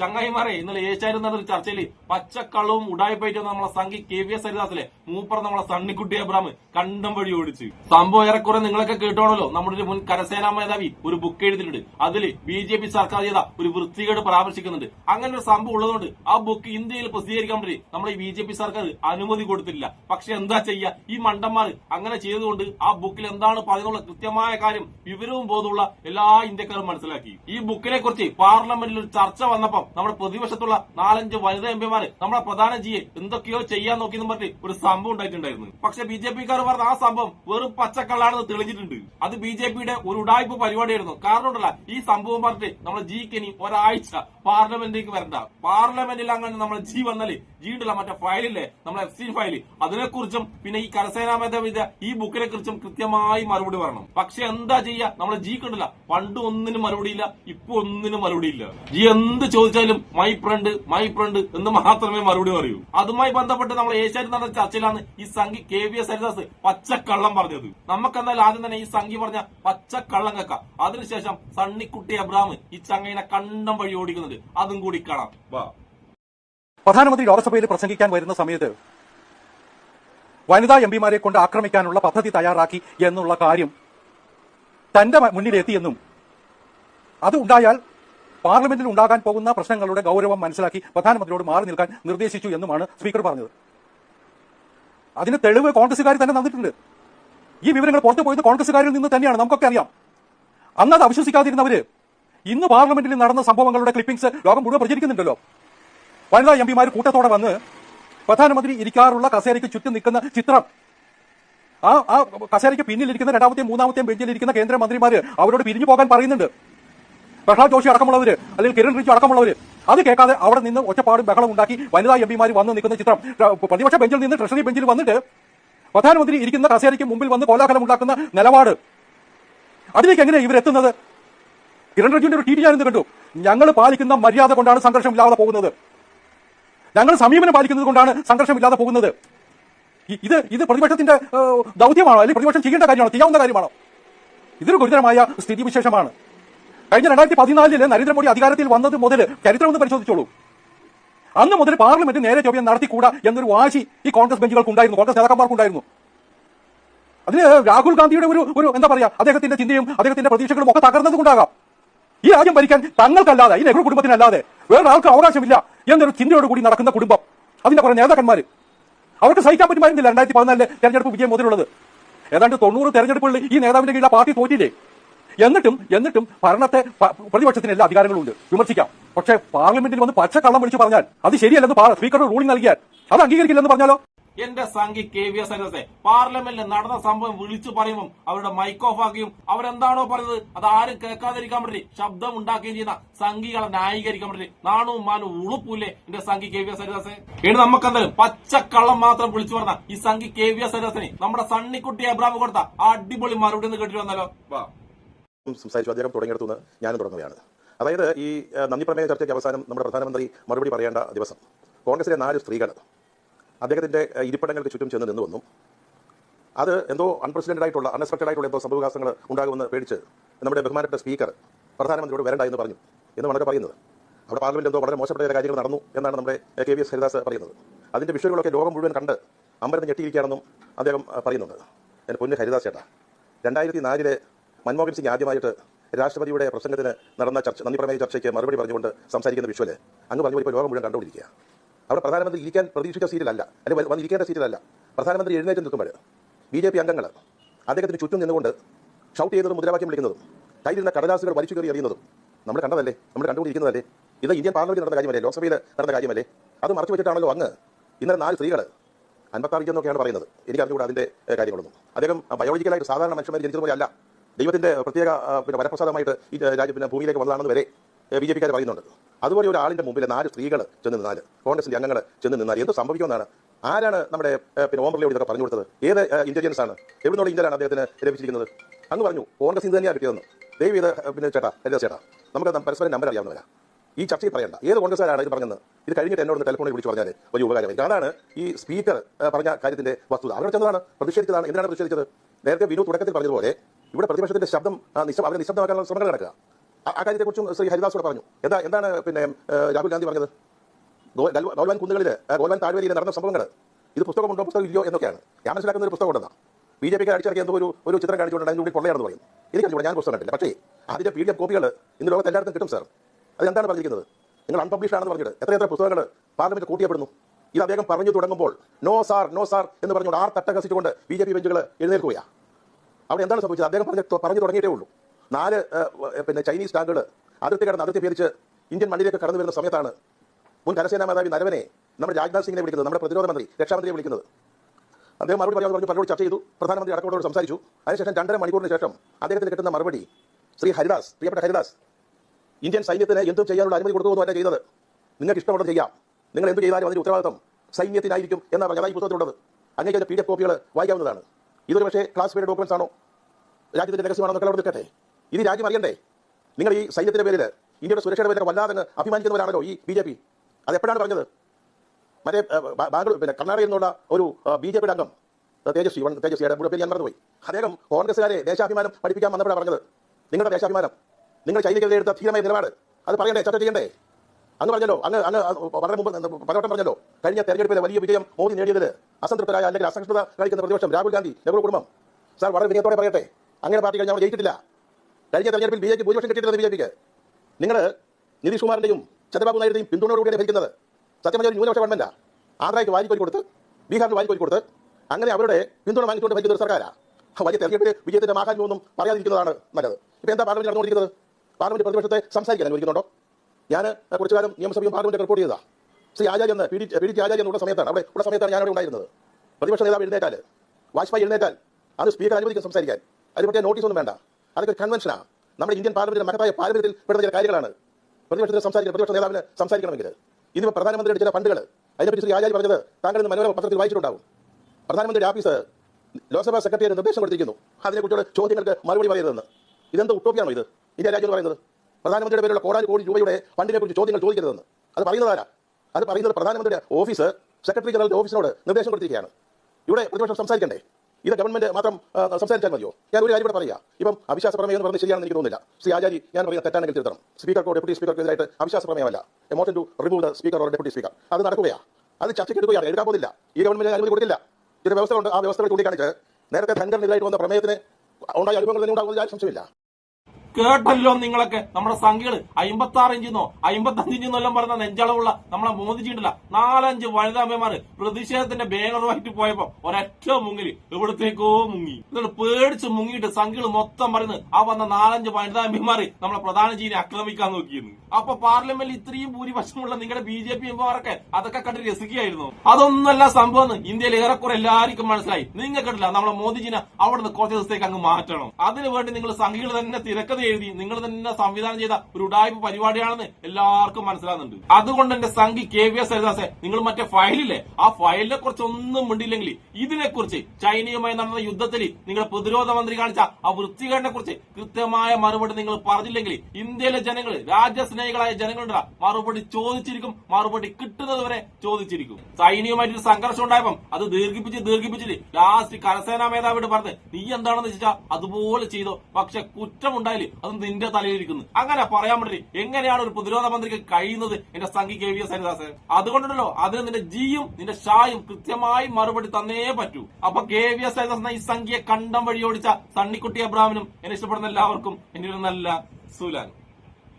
ചങ്ങായിമാരെ ഇന്നലെ ഏഷ്യാനും നടന്നൊരു ചർച്ചയിൽ പച്ചക്കള്ളവും ഉടായ്പായിട്ട് നമ്മളെ സംഘി കെ വി എസ് ഹരിദാസിലെ മൂപ്പർ നമ്മളെ സണ്ണിക്കുട്ടി അബ്രാം കണ്ടം വഴി ഓടിച്ച്. സംഭവം ഏറെക്കുറെ നിങ്ങളൊക്കെ കേട്ടോണല്ലോ. നമ്മുടെ ഒരു മുൻ കരസേനാ മേധാവി ഒരു ബുക്ക് എഴുതിയിട്ടുണ്ട്. അതിൽ ബി ജെ പി സർക്കാർ ചെയ്ത ഒരു വൃത്തികേട് പരാമർശിക്കുന്നുണ്ട്. അങ്ങനെ ഒരു സംഭവം ഉള്ളതുകൊണ്ട് ആ ബുക്ക് ഇന്ത്യയിൽ പ്രസിദ്ധീകരിക്കാൻ വേണ്ടി നമ്മുടെ ബി ജെ പി സർക്കാർ അനുമതി കൊടുത്തില്ല പക്ഷെ എന്താ ചെയ്യുക ഈ മണ്ടന്മാർ അങ്ങനെ ചെയ്തുകൊണ്ട് ആ ബുക്കിൽ എന്താണ് പറയുന്നുള്ള കൃത്യമായ കാര്യം വിവരവും ബോധമുള്ള എല്ലാ ഇന്ത്യക്കാരും മനസ്സിലാക്കി. ഈ ബുക്കിനെ കുറിച്ച് പാർലമെന്റിൽ ഒരു ചർച്ച വന്നപ്പം നമ്മുടെ പ്രതിപക്ഷത്തുള്ള നാലഞ്ച് വനിതാ എം പിമാര് നമ്മുടെ പ്രധാന ജിയെ എന്തൊക്കെയോ ചെയ്യാൻ നോക്കി എന്ന് പറഞ്ഞ് ഒരു സംഭവം ഉണ്ടായിട്ടുണ്ടായിരുന്നു. പക്ഷെ ബി ജെ പിക്കാർ പറഞ്ഞ ആ സംഭവം വെറും പച്ചക്കള്ളാണെന്ന് തെളിഞ്ഞിട്ടുണ്ട്. അത് ബി ജെ പിയുടെ ഒരു ഉടായ്പ പരിപാടിയായിരുന്നു. കാരണം ഉണ്ടല്ല ഈ സംഭവം പറഞ്ഞിട്ട് നമ്മുടെ ജി കെനി ഒരാഴ്ച പാർലമെന്റിലേക്ക് വരണ്ട. പാർലമെന്റിൽ അങ്ങനെ നമ്മുടെ ജി വന്നാൽ ജി ഉണ്ടല്ല മറ്റേ ഫയലില്ലേ നമ്മുടെ എഫ് സി ഫയൽ അതിനെക്കുറിച്ചും പിന്നെ ഈ കരസേനാ മേധാവിത ഈ ബുക്കിനെ കുറിച്ചും കൃത്യമായി മറുപടി പറയണം. പക്ഷെ എന്താ ചെയ്യാ? നമ്മുടെ ജി കണ്ടില്ല പണ്ട് ഒന്നിനും മറുപടിയില്ല ഇപ്പൊ ഒന്നിനും മറുപടിയില്ല ജി എന്ത് ചോദിച്ചാലും മൈ ഫ്രണ്ട് മൈ ഫ്രണ്ട് എന്ന് മാത്രമേ മറുപടി പറയൂ. അതുമായി ബന്ധപ്പെട്ട് നമ്മൾ ഏഷ്യാനിൽ നടന്ന ചർച്ചയിലാണ് ഈ സംഘി കെ വി എസ് ഹരിദാസ് പച്ചക്കള്ളം പറഞ്ഞത്. നമുക്കെന്തായാലും ആദ്യം തന്നെ ഈ സംഘി പറഞ്ഞ പച്ചക്കള്ളം കേൾക്കാം. അതിനുശേഷം സണ്ണിക്കുട്ടി അബ്രാം ഈ ചങ്ങയിനെ കണ്ടം വഴി ഓടിക്കുന്നുണ്ട് അതും കൂടി കാണാം. പ്രധാനമന്ത്രി ലോക്സഭയിൽ പ്രസംഗിക്കാൻ വരുന്ന സമയത്ത് വനിതാ എം പിമാരെ കൊണ്ട് ആക്രമിക്കാനുള്ള പദ്ധതി തയ്യാറാക്കി എന്നുള്ള കാര്യം തന്റെ മുന്നിലെത്തിയെന്നും അത് ഉണ്ടായാൽ പാർലമെന്റിൽ ഉണ്ടാകാൻ പോകുന്ന പ്രശ്നങ്ങളുടെ ഗൗരവം മനസ്സിലാക്കി പ്രധാനമന്ത്രിയോട് മാറി നിൽക്കാൻ നിർദ്ദേശിച്ചു എന്നുമാണ് സ്പീക്കർ പറഞ്ഞത്. അതിന് തെളിവ് കോൺഗ്രസുകാർ തന്നെ തന്നിട്ടുണ്ട്. ഈ വിവരങ്ങൾ പുറത്തു പോയത് കോൺഗ്രസുകാരിൽ നിന്ന് തന്നെയാണ്. നമുക്കൊക്കെ അറിയാം. അന്നത് അവിശ്വസിക്കാതിരുന്നവര് ഇന്ന് പാർലമെന്റിൽ നടന്ന സംഭവങ്ങളുടെ ക്ലിപ്പിംഗ്സ് ലോകം മുഴുവൻ പ്രചരിക്കുന്നുണ്ടല്ലോ. വനിതാ എം പിമാർ കൂട്ടത്തോടെ വന്ന് പ്രധാനമന്ത്രി ഇരിക്കാറുള്ള കസേരയ്ക്ക് ചുറ്റും നിൽക്കുന്ന ചിത്രം ആ ആ കസേരയ്ക്ക് പിന്നിലിരിക്കുന്ന രണ്ടാമത്തെയും മൂന്നാമത്തെയും ബെഞ്ചിലിരിക്കുന്ന കേന്ദ്രമന്ത്രിമാര് അവരോട് പിരിഞ്ഞു പോകാൻ പറയുന്നുണ്ട്. പ്രഹ്ലാദ് ജോഷി അടക്കമുള്ളവര് അല്ലെങ്കിൽ കിരൺ റിജു അടക്കമുള്ളവര് അത് കേൾക്കാതെ അവിടെ നിന്ന് ഒറ്റപ്പാടും ബഹളം ഉണ്ടാക്കി വനിതാ എം പിമാർ വന്ന് നിൽക്കുന്ന ചിത്രം. പ്രതിപക്ഷ ബെഞ്ചിൽ നിന്ന് ട്രഷറി ബെഞ്ചിൽ വന്നിട്ട് പ്രധാനമന്ത്രി ഇരിക്കുന്ന കസേരയ്ക്ക് മുമ്പിൽ വന്ന് കോലാഹലം ഉണ്ടാക്കുന്ന നിലപാട്. അതിലേക്ക് എങ്ങനെ ഇവരെത്തുന്നത് കിരൺ റിജുവിന്റെ ഒരു ടി വി ഞാനിന്ന് കണ്ടു. ഞങ്ങൾ പാലിക്കുന്ന മര്യാദ കൊണ്ടാണ് സംഘർഷം ഇല്ലാതെ പോകുന്നത്. ഞങ്ങൾ സമീപനം പാലിക്കുന്നത് കൊണ്ടാണ് സംഘർഷം ഇല്ലാതെ പോകുന്നത് ഇത് ഇത് പ്രതിപക്ഷത്തിന്റെ ദൗത്യമാണോ? അല്ലെങ്കിൽ പ്രതിപക്ഷം ചെയ്യേണ്ട കാര്യമാണോ? ചെയ്യാവുന്ന കാര്യമാണോ? ഇതൊരു ഗുരുതരമായ സ്ഥിതിവിശേഷമാണ്. കഴിഞ്ഞ രണ്ടായിരത്തി പതിനാലിൽ നരേന്ദ്രമോദി അധികാരത്തിൽ വന്നത് മുതൽ ചരിത്രം ഒന്ന് പരിശോധിച്ചോളൂ. അന്ന് മുതൽ പാർലമെന്റ് നേരെ ചോദ്യം നടത്തിക്കൂടാ എന്നൊരു വാശി ഈ കോൺഗ്രസ് ബെഞ്ചുകൾക്ക് ഉണ്ടായിരുന്നു കോൺഗ്രസ് നേതാക്കന്മാർക്കുണ്ടായിരുന്നു. അതിന് രാഹുൽ ഗാന്ധിയുടെ ഒരു ഒരു എന്താ പറയാ അദ്ദേഹത്തിന്റെ ചിന്തയും അദ്ദേഹത്തിന്റെ പ്രതീക്ഷകളും ഒക്കെ തകർന്നത് കൊണ്ടാകാം ഈ രാജ്യം ഭരിക്കാൻ തങ്ങൾക്കല്ലാതെ ഈ നെഹ്റു കുടുംബത്തിനല്ലാതെ വേറെ ആൾക്ക് അവകാശമില്ല എന്നൊരു ചിന്തയോട് കൂടി നടക്കുന്ന കുടുംബം അതിന്റെ കുറെ നേതാക്കന്മാർ അവർക്ക് സഹിക്കാൻ പറ്റുമായിരുന്നില്ല രണ്ടായിരത്തി പതിനാലിലെ തെരഞ്ഞെടുപ്പ് വിജയം മുതലുള്ളത്. ഏതാണ്ട് തൊണ്ണൂറ് തെരഞ്ഞെടുപ്പുകളിൽ ഈ നേതാവിന്റെ കീഴിലെ പാർട്ടി തോറ്റില്ലേ? എന്നിട്ടും എന്നിട്ടും ഭരണത്തെ പ്രതിപക്ഷത്തിന് എല്ലാ അധികാരങ്ങളും ഉണ്ട്. വിമർശിക്കാം. പക്ഷെ പാർലമെന്റിൽ വന്ന് പച്ച കള്ളം വിളിച്ചു പറഞ്ഞാൽ അത് ശരിയല്ലെന്ന് സ്പീക്കർ റൂളിംഗ് നൽകിയാൽ അത് അംഗീകരിക്കില്ലെന്ന് പറഞ്ഞാലോ? എന്റെ സംഘി കെ വി എസ് ഹരിദാസെ പാർലമെന്റിൽ നടന്ന സംഭവം വിളിച്ചു പറയുമ്പോൾ അവരുടെ മൈക്ക് ഓഫ് ആക്കുകയും അവരെന്താണോ പറഞ്ഞത് അത് ആരും കേൾക്കാതിരിക്കാൻ വേണ്ടി ശബ്ദം ഉണ്ടാക്കുകയും ചെയ്യുന്ന സംഘികളെ ന്യായീകരിക്കാൻ വേണ്ടി നാണവും മാനും ഉളുപ്പൂല്ലേ എന്റെ സംഘി കെ വി എസ് ഹരിദാസെ ഇനി നമുക്കെന്തായാലും പച്ചക്കള്ളം മാത്രം വിളിച്ചു പറഞ്ഞ ഈ സംഘി കെ വി എസ് ഹരിദാസിനെ നമ്മുടെ സണ്ണിക്കുട്ടി അബ്രാം കൊടുത്ത ആ അടിപൊളി മറുപടി എന്ന് കേട്ടിട്ട് വന്നാലോ? വാ. സംസാരിച്ചു. അദ്ദേഹം തുടങ്ങിയെടുത്തുനിന്ന് ഞാനും തുടങ്ങുകയാണ്. അതായത് ഈ നന്ദിപ്രമേയ നന്ദി പ്രമേയ ചർച്ചയ്ക്ക് അവസാനം നമ്മുടെ പ്രധാനമന്ത്രി മറുപടി പറയേണ്ട ദിവസം. കോൺഗ്രസിലെ നാല് സ്ത്രീകൾ അദ്ദേഹത്തിന്റെ ഏഹ്, ഇരിപ്പിടങ്ങൾക്ക് ചുറ്റും ചെന്ന് നിന്നു വന്നു. അത് എന്തോ അൺപ്രസിഡന്റഡ് ആയിട്ടുള്ള അൺഎക്സ്പെക്റ്റഡ് ആയിട്ടുള്ള എന്തോ സംഭവവികാസങ്ങൾ ഉണ്ടാകുമെന്ന് പേടിച്ച് നമ്മുടെ ബഹുമാനപ്പെട്ട സ്പീക്കർ പ്രധാനമന്ത്രിയോട് വരണ്ട എന്ന് പറഞ്ഞു എന്ന് വളരെ പറയുന്നത്. അവിടെ പാർലമെന്റ് എന്തോ വളരെ മോശപ്പെട്ട കാര്യങ്ങൾ നടന്നു എന്നാണ് നമ്മുടെ കെ വി എസ് ഹരിദാസ് പറയുന്നത്. അതിന്റെ വിഷയങ്ങളൊക്കെ ലോകം മുഴുവൻ കണ്ട് അമ്പരന്ന് ഞെട്ടിയിരിക്കുകയാണെന്നും അദ്ദേഹം പറയുന്നുണ്ട്. എന്റെ പൊന്ന് ഹരിദാസ് ചേട്ടാ രണ്ടായിരത്തി നാലിലെ മൻമോഹൻ സിംഗ് ആദ്യമായിട്ട് രാഷ്ട്രപതിയുടെ പ്രസംഗത്തിന് നടന്ന ചർച്ച നന്ദി പ്രമേയ ചർച്ചയ്ക്ക് മറുപടി പറഞ്ഞുകൊണ്ട് സംസാരിക്കുന്ന വിഷ്വൽ. അങ്ങ് പറഞ്ഞു ഇപ്പോൾ ലോകം മുഴുവൻ കണ്ടുകൊണ്ടിരിക്കുക. അവിടെ പ്രധാനമന്ത്രി ഇരിക്കാൻ പ്രതീക്ഷിച്ച സീറ്റിലല്ല. അല്ലെങ്കിൽ വന്നിരിക്കേണ്ട സീറ്റിലല്ല. പ്രധാനമന്ത്രി എഴുന്നേറ്റ് നിൽക്കുമ്പോൾ ബി ജെ പി അംഗങ്ങൾ അദ്ദേഹത്തിന് ചുറ്റും നിന്നുകൊണ്ട് ഷൗട്ട് ചെയ്യുന്നതും മുദ്രാവാക്യം വിളിക്കുന്നതും കയ്യിലിരുന്ന കടലാസുകൾ വലിച്ചു കയറി എറിയുന്നതും നമ്മൾ കണ്ടതല്ലേ? നമ്മൾ കണ്ടുകൊണ്ടിരിക്കുന്നതല്ലേ? ഇത് ഇന്ത്യൻ പാർലമെന്റിൽ നടന്ന കാര്യമല്ലേ? ലോക്സഭയിൽ നടന്ന കാര്യമല്ലേ? അത് മറച്ചു വെച്ചിട്ടാണല്ലോ അങ്ങ് ഇന്നലെ നാല് സ്ത്രീകൾ അൻപത്താറ് എന്നൊക്കെയാണ് പറയുന്നത്. എനിക്ക് അറിഞ്ഞുകൂടാ അതിന്റെ കാര്യങ്ങളൊന്നും. അദ്ദേഹം ബയോളജിക്കലായിട്ട് സാധാരണ മനുഷ്യന്മാർ ജനിച്ചതുപോലെ അല്ല. ദൈവത്തിന്റെ പ്രത്യേക പിന്നെ വരപ്രസാദമായിട്ട് ഈ രാജ്യം പിന്നെ ഭൂമിയിലേക്ക് വന്നതാണെന്ന് വരെ ബി ജെ പിക്കാർ പറയുന്നുണ്ട്. അതുപോലെ ഒരു ആളിന്റെ മുമ്പിൽ നാല് സ്ത്രീകൾ ചെന്ന് നിന്നാൽ കോൺഗ്രസിന്റെ അംഗങ്ങൾ ചെന്ന് നിന്നാൽ എന്ത് സംഭവിക്കുമെന്നാണ്? ആരാണ് നമ്മുടെ പിന്നെ ഓം ബിർളയോട് ഇതൊക്കെ പറഞ്ഞു കൊടുത്തത്? ഏത് ഇന്റലിജൻസ് ആണ്? എവിടുന്നുള്ള ഇന്ത്യയിലാണ് അദ്ദേഹത്തിന് ലഭിച്ചിരിക്കുന്നത്? അങ്ങ് പറഞ്ഞു കോൺഗ്രസ് ഇത് തന്നെയാണ് കിട്ടിയതെന്ന്. ദൈവം ഇത് പിന്നെ ചേട്ടാ ഹരിദാസ് ചേട്ടാ നമുക്ക് പരസ്പരം നമ്പർ അറിയാവുന്നവരാ ഈ ചർച്ചയിൽ പറയണ്ട. ഏത് കോൺഗ്രസ്സുകാരാണ് ഇത് പറഞ്ഞത് ഇത് കഴിഞ്ഞിട്ട് എന്നോട് ടെലിഫോണിൽ വിളിച്ച് പറഞ്ഞാൽ വലിയ ഉപകാരമായി. അതാണ് ഈ സ്പീക്കർ പറഞ്ഞ കാര്യത്തിന്റെ വസ്തുത. അവിടെ ചെന്നതാണ് പ്രതിഷേധിച്ചതാണ്. എന്തിനാണ് പ്രതിഷേധിച്ചത്? നേരത്തെ വിനു തുടക്കത്തിൽ പറഞ്ഞതുപോലെ ഇവിടെ പ്രതിപക്ഷത്തിന്റെ ശബ്ദം നിശബ്ദ അവരെ നിശബ്ദമാക്കാനുള്ള ശ്രമങ്ങൾ നടക്കുക. ആ- കാര്യത്തെക്കുറിച്ചും ശ്രീ ഹരിദാസോട് പറഞ്ഞു. എന്താ എന്താണ് പിന്നെ രാഹുൽ ഗാന്ധി പറഞ്ഞത്? ഗോൽവാൻ കുന്നുകളിൽ ഗോൽവാൻ താഴ്വരയിൽ നടന്ന സംഭവങ്ങൾ ഇത് പുസ്തകമുണ്ടോ പുസ്തകം ഇല്ലയോ എന്നൊക്കെയാണ്. ഞാൻ മനസ്സിലാക്കുന്ന ഒരു പുസ്തകം ഉണ്ടെന്നാ. ബി ജെ പിക്ക് അടിച്ചിറക്കിയ എന്തോ ഒരു ഒരു ചിത്രം കാണിച്ചുകൊണ്ട് കൂടി കൊള്ളയാണെന്ന് പറയും. എനിക്കറിഞ്ഞൂടെ ഞാൻ പുസ്തകം കണ്ടില്ല പക്ഷേ അതിന്റെ പി ഡി എഫ് കോപ്പികൾ ഇന്ന് ലോകത്ത് എല്ലായിടത്തും കിട്ടും സാർ. അതെന്താണ് പറഞ്ഞിരിക്കുന്നത്? നിങ്ങൾ അൺപബ്ലിഷ് ആണെന്ന് പറഞ്ഞിട്ട് എത്ര പുസ്തകങ്ങൾ പാർലമെന്റ് കൂട്ടിയപ്പെടുന്നു? ഇത് അദ്ദേഹം പറഞ്ഞു തുടങ്ങുമ്പോൾ നോ സാർ നോ സാർ എന്ന് പറഞ്ഞുകൊണ്ട് ആർ തട്ടകസിച്ചുകൊണ്ട് ബി ജെ പി ബെഞ്ചുകൾ എഴുന്നേൽക്കുകയാണ് അവിടെ എന്താണ് സംഭവിച്ചത്? അദ്ദേഹം പറഞ്ഞ പറഞ്ഞു തുടങ്ങിയിട്ടേ ഉള്ളൂ. നാല് പിന്നെ ചൈനീസ് ടാങ്കുകൾ അതിർത്തി കടന്ന് അതിർത്തി പേരിച്ച് ഇന്ത്യൻ മണ്ണിലേക്ക് കടന്നു വരുന്ന സമയത്താണ് മുൻ കരസേനാ മേധാവി നരവനെ നമ്മുടെ രാജ്നാഥ് സിംഗിനെ വിളിക്കുന്നത് നമ്മുടെ പ്രതിരോധ മന്ത്രി രക്ഷാമന്ത്രിയെ വിളിക്കുന്നത്. അദ്ദേഹം മറുപടി പറഞ്ഞു പറഞ്ഞു പലരോട് ചർച്ച ചെയ്തു പ്രധാനമന്ത്രി അടക്കത്തോട് സംസാരിച്ചു. അതിനുശേഷം രണ്ടര മണിക്കൂറിന് ശേഷം അദ്ദേഹത്തിന് കിട്ടുന്ന മറുപടി ശ്രീ ഹരിദാസ് പ്രിയപ്പെട്ട ഹരിദാസ് ഇന്ത്യൻ സൈന്യത്തിന് എന്തും ചെയ്യാനുള്ള അനുമതി കൊടുക്കുകയൊന്നുമല്ല ചെയ്തത്. നിങ്ങൾക്ക് ഇഷ്ടമുള്ളത് ചെയ്യാം. നിങ്ങൾ എന്ത് ചെയ്താലും അതിന്റെ ഉത്തരവാദിത്തം സൈന്യത്തിനായിരിക്കും എന്നാണ് പറഞ്ഞത് ഈ പുസ്തകത്തിലുള്ളത്. അങ്ങേക്ക് പി ഡി എഫ് കോപ്പികൾ വായിക്കാവുന്നതാണ്. ഇതൊരു പക്ഷേ ക്ലാസ് ഫീഡ് ഡോക്യുമെന്റ്സ് ആണോ? രാജ്യത്തിന്റെ രഹസ്യമാണോ എന്നൊക്കെ അവിടെ നിൽക്കട്ടെ ഇത് രാജ്യം അറിയണ്ടേ? നിങ്ങൾ ഈ സൈന്യത്തിന്റെ പേരിൽ ഇന്ത്യയുടെ സുരക്ഷയുടെ പേരിൽ വല്ലാതെ അഭിമാനിക്കുന്നവരാണല്ലോ ഈ ബി ജെ പി. അത് എപ്പോഴാണ് പറഞ്ഞത്? മറ്റേ ബാംഗ്ലൂർ പിന്നെ കർണാടകയിൽ നിന്നുള്ള ഒരു ബി ജെ പിയുടെ അംഗം തേജസ്വി തേജസ്വിയുടെ മുഴുവൻ ഞാൻ മറന്നുപോയി. അദ്ദേഹം കോൺഗ്രസ്സുകാരെ ദേശാഭിമാനം പഠിപ്പിക്കാൻ വന്നപ്പോഴാണ് പറഞ്ഞത്. നിങ്ങളുടെ ദേശാഭിമാനം. നിങ്ങൾ ചൈനയ്ക്കെതിരെ എടുത്ത ധീരമായ നിലപാട്. അത് പറയണ്ടേ? ചർച്ച ചെയ്യണ്ടേ? അങ്ങ് പറഞ്ഞല്ലോ അങ്ങ് അങ്ങ് വളരെ മുമ്പ് പലവട്ടം പറഞ്ഞല്ലോ കഴിഞ്ഞ തെരഞ്ഞെടുപ്പിലെ വലിയ വിജയം മോദി നേടിയതിൽ അസംതൃപ്തരായ അല്ലെങ്കിൽ അസഹിഷ്ണുത കാണിക്കുന്ന പ്രതിപക്ഷം രാഹുൽ ഗാന്ധി നെഹ്റു കുടുംബം. സാർ വളരെ വിനയത്തോടെ പറയട്ടെ അങ്ങനെ പാർട്ടി കഴിഞ്ഞാൽ ജയിച്ചിട്ടില്ല കഴിഞ്ഞ തെരഞ്ഞെടുപ്പിൽ ബി ജെ പി ഭൂരിപക്ഷം കിട്ടിയിട്ടില്ല ബി ജെ പിക്ക്. നിങ്ങൾ നിതീഷ് കുമാറിന്റെയും ചന്ദ്രബാബു നായിഡുടെയും പിന്തുണയോടുകൂടിയാണ് ഭരിക്കുന്നത്. സത്യം പറഞ്ഞാൽ ന്യൂനപക്ഷ ഗവൺമെന്റ്. ആന്ധ്രയ്ക്ക് വാരിക്കോരി കൊടുത്ത് ബീഹാറിന് വാരിക്കോരി കൊടുത്ത് അങ്ങനെ അവരുടെ പിന്തുണ വാങ്ങിച്ചുകൊണ്ട് ഭരിക്കുന്ന ഒരു സർക്കാരാ. വലിയ തെരഞ്ഞെടുപ്പിൽ വിജയത്തിന്റെ മാഹാത്മ്യമൊന്നും പറയാതിരിക്കുന്നതാണ് നല്ലത്. ഇപ്പൊ എന്താ പാർലമെന്റ് നടന്നുകൊണ്ടിരിക്കുന്നത്? പാർലമെന്റ് പ്രതിപക്ഷത്തെ സംസാരിക്കാൻ അനുവദിക്കുന്നുണ്ടോ? ഞാൻ കുറച്ചു കാലം നിയമസഭയും പാർലമെന്റ് റിപ്പോർട്ട് ചെയ്താ ശ്രീ ആചാര്യ പി ഡി ആചാര്യ എന്നുള്ള സമയത്താണ്. അവിടെ ഉള്ള സമയത്താണ് ഞാൻ അവിടെ ഉണ്ടായിരുന്നത്. പ്രതിപക്ഷ നേതാവ് എഴുന്നേറ്റാൽ വാജ്പേയി എഴുന്നേറ്റാൽ അത് സ്പീക്കർ അനുവദിക്കും സംസാരിക്കാൻ. അതിന് പറ്റിയ നോട്ടീസ് ഒന്നും വേണ്ട. അതൊക്കെ കൺവെൻഷനാണ് നമ്മുടെ ഇന്ത്യൻ പാർലമെന്റിന്റെ മഹത്തായ പാരമ്പര്യത്തിൽ പെടുന്ന ചില കാര്യങ്ങളാണ്. പ്രതിപക്ഷത്തിന് സംസാരിക്കുന്നത് പ്രതിപക്ഷ നേതാവിന് സംസാരിക്കണമെങ്കിൽ ഇതിന് പ്രധാനമന്ത്രിയുടെ ചില ഫണ്ടുകൾ അതിനെപ്പറ്റി ശ്രീ ആചാര്യ പറഞ്ഞത് താങ്കൾ ഇന്ന് മനോരമ പത്രത്തിൽ വായിച്ചിട്ടുണ്ടാവും. പ്രധാനമന്ത്രിയുടെ ഓഫീസ് ലോക്സഭാ സെക്രട്ടറി നിർദ്ദേശം കൊടുത്തിരിക്കുന്നു. അതിനെക്കുറിച്ചുള്ള ചോദ്യങ്ങൾക്ക് മറുപടി പറയരുതെന്ന്. ഇതെന്ത് ഉട്ടോപ്പിയാണോ ഇത്? ഇന്ത്യ രാജ്യം പറയുന്നത്. പ്രധാനമന്ത്രിയുടെ പേരുള്ള കോടാനും കോടി രൂപയുടെ ഫണ്ടിനെ കുറിച്ച് ചോദ്യങ്ങൾ ചോദിക്കരുതെന്ന്. അത് പറയുന്നതാരാ അത് പറയുന്നത് പ്രധാനമന്ത്രിയുടെ ഓഫീസ് സെക്രട്ടറി ജനറലിന്റെ ഓഫീസിനോട് നിർദ്ദേശം കൊടുത്തിരിക്കുകയാണ് ഇവിടെ പ്രതിപക്ഷം സംസാരിക്കണ്ടേ? ഇത് ഗവൺമെന്റ് മാത്രം സംസാരിച്ചാൽ മതിയോ? ഞാൻ ഒരു കാര്യം കൂടെ പറയാം. ഇപ്പം അവിശ്വാസ പ്രമേയം എന്ന് പറഞ്ഞത് ശരിയാണെന്ന് എനിക്ക് തോന്നുന്നില്ല. ശ്രീ ആചാരി ഞാൻ പറയുന്ന തെറ്റാണെങ്കിൽ തിരുത്തണം. സ്പീക്കർക്കോ ഡെപ്യൂട്ടി സ്പീക്കർക്കോ എതിരായിട്ട് അവിശ്വാസ പ്രമേയമല്ല. A motion to remove the speaker or deputy speaker. അത് നടക്കുകയാണ് അത് ചർച്ചയ്ക്ക് എടുക്കുകയാണ്. എടുക്കാൻ പോകുന്നില്ല. ഈ ഗവൺമെന്റ് അനുമതി കൊടുക്കില്ല ഇത് വ്യവസ്ഥ ഉണ്ട് ആ വ്യവസ്ഥകൾ ചൂണ്ടിക്കാണിച്ച് നേരത്തെ ധനകരനെതിരായിട്ട് വന്ന പ്രമേയത്തിന് ഉണ്ടായ അനുഭവങ്ങൾ തന്നെ ഉണ്ടാകുന്നതിൽ ആശംസമില്ല കേട്ടല്ലോ നിങ്ങളൊക്കെ. നമ്മുടെ സംഖ്യകൾ. അമ്പത്തി ആറ് ഇഞ്ചിന്നോ അമ്പത്തഞ്ച് ഇഞ്ചിന്നോ എല്ലാം പറഞ്ഞ നെഞ്ചളവുള്ള നമ്മളെ മോദിജിണ്ടല്ല നാലഞ്ച് വനിതാമ്മമാര് പ്രതിഷേധത്തിന്റെ ബാനറുമായിട്ട് പോയപ്പോ ഒരൊറ്റ മുങ്ങിൽ എവിടത്തേക്കോ മുങ്ങി. എന്നിട്ട് പേടിച്ച് മുങ്ങിയിട്ട് സംഖ്യകൾ മൊത്തം പറയുന്നത് ആ വന്ന നാലഞ്ച് വനിതാമ്മമാര് നമ്മളെ പ്രധാന ജീവിനെ ആക്രമിക്കാൻ നോക്കിയിരുന്നു അപ്പൊ പാർലമെന്റിൽ ഇത്രയും ഭൂരിപക്ഷമുള്ള നിങ്ങളുടെ ബി ജെ പി എംപിമാരൊക്കെ അതൊക്കെ കണ്ട് രസിക്കുകയായിരുന്നു. അതൊന്നല്ല സംഭവം ഇന്ത്യയിൽ ഏറെക്കുറെ എല്ലാവർക്കും മനസ്സിലായി. നിങ്ങൾക്ക് നമ്മളെ മോദിജിനെ അവിടുന്ന് കുറച്ച് ദിവസത്തേക്ക് അങ്ങ് മാറ്റണം. അതിനു വേണ്ടി നിങ്ങൾ സംഘികൾ തന്നെ തിരക്കഥ എഴുതി നിങ്ങൾ തന്നെ സംവിധാനം ചെയ്ത ഒരു ഉടായ്പ പരിപാടിയാണെന്ന് എല്ലാവർക്കും മനസ്സിലാകുന്നുണ്ട്. അതുകൊണ്ട് എന്റെ സംഘി കെ വി എസ് ഹരിദാസെ നിങ്ങൾ മറ്റേ ഫയലില്ലേ? ആ ഫയലിനെ കുറിച്ച് ഒന്നും മിണ്ടില്ലെങ്കിൽ ഇതിനെക്കുറിച്ച് ചൈനയുമായി നടന്ന യുദ്ധത്തിൽ നിങ്ങളുടെ പ്രതിരോധ മന്ത്രി കാണിച്ച ആ വൃത്തികേടിനെ കുറിച്ച് കൃത്യമായ മറുപടി നിങ്ങൾ പറഞ്ഞില്ലെങ്കിൽ ഇന്ത്യയിലെ ജനങ്ങൾ രാജ്യസ്നേഹികളായ ജനങ്ങളുടെ മറുപടി ചോദിച്ചിരിക്കും മറുപടി കിട്ടുന്നത് വരെ ചോദിച്ചിരിക്കും. സൈനികമായിട്ട് സംഘർഷം ഉണ്ടായപ്പം അത് ദീർഘിപ്പിച്ച് ദീർഘിപ്പിച്ചിട്ട് ലാസ്റ്റ് കരസേനാ മേധാവിയോട് പറഞ്ഞ് നീ എന്താണെന്ന് വെച്ചാൽ അതുപോലെ ചെയ്തോ. പക്ഷെ കുറ്റമുണ്ടായില്ലേ അത് നിന്റെ തലയിലിരിക്കുന്നു. അങ്ങനെ പറയാൻ പറ്റില്ല എങ്ങനെയാണ് ഒരു പ്രതിരോധ മന്ത്രിക്ക് കഴിയുന്നത്? എന്റെ സംഘി കെ വി എസ് ഹരിദാസ് അതുകൊണ്ടല്ലോ അതിന് നിന്റെ ജിയും നിന്റെ ഷായും കൃത്യമായി മറുപടി തന്നേ പറ്റൂ. അപ്പൊ കെ വി എസ് ഹരിദാസ് ഈ സംഖ്യയെ കണ്ടം വഴി ഓടിച്ച സണ്ണിക്കുട്ടി അബ്രാമിനും എന്നെ ഇഷ്ടപ്പെടുന്ന എല്ലാവർക്കും എന്റെ ഒരു നല്ല സുലാൻ.